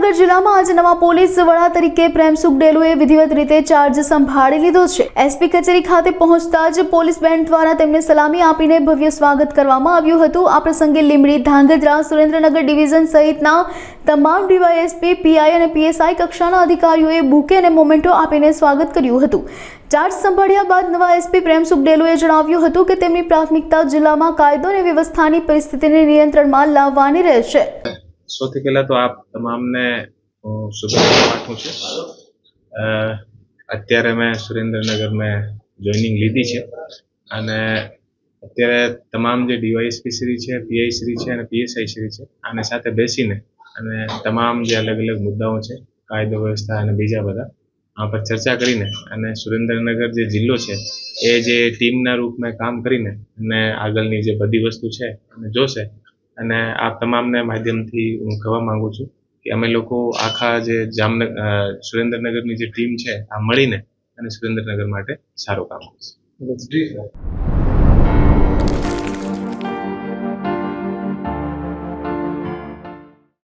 સુરેન્દ્રનગર જિલ્લામાં આજે નવા પોલીસ વડા તરીકે પ્રેમસુખ ડેલુએ વિધિવત રીતે ચાર્જ સંભાળી લીધો છે. એસપી કચેરી ખાતે પહોંચતા જ પોલીસ બેન્ડ દ્વારા તેમને સલામી આપીને ભવ્ય સ્વાગત કરવામાં આવ્યું હતું. આ પ્રસંગે લીમડી ધાંગધ્રા સુરેન્દ્રનગર ડિવિઝન સહિતના તમામ ડીવાયએસપી, પીઆઈ અને પીએસઆઈ કક્ષાના અધિકારીઓએ બુકે અને મોમેન્ટો આપીને સ્વાગત કર્યું હતું. ચાર્જ સંભાળ્યા બાદ નવા એસપી પ્રેમસુખ ડેલુએ જણાવ્યું હતું કે તેમની પ્રાથમિકતા જિલ્લામાં કાયદો અને વ્યવસ્થાની પરિસ્થિતિને નિયંત્રણમાં લાવવાની રહેશે. સૌથી પહેલા તો આપ તમામને હું શુભેચ્છા પાઠવું છું. અત્યારે મેં સુરેન્દ્રનગર મેં જોઈનિંગ લીધી છે. અને અત્યારે તમામ જે ડીવાયએસપી શ્રી છે પીઆઈ શ્રી છે અને પીએસઆઈ શ્રી છે, આની સાથે બેસીને અને તમામ જે અલગ અલગ મુદ્દાઓ છે, કાયદો વ્યવસ્થા અને બીજા બધા આ પર ચર્ચા કરીને અને સુરેન્દ્રનગર જે જિલ્લો છે, એ જે ટીમના રૂપમાં કામ કરીને અને આગળની જે બધી વસ્તુ છે, અને જોશે અને આ તમામને માધ્યમથી હું કહેવા માંગુ છું કે અમે લોકો આખા જે જામનગર સુરેન્દ્રનગરની જે ટીમ છે, આ મળીને અને સુરેન્દ્રનગર માટે સારું કામ કરશે.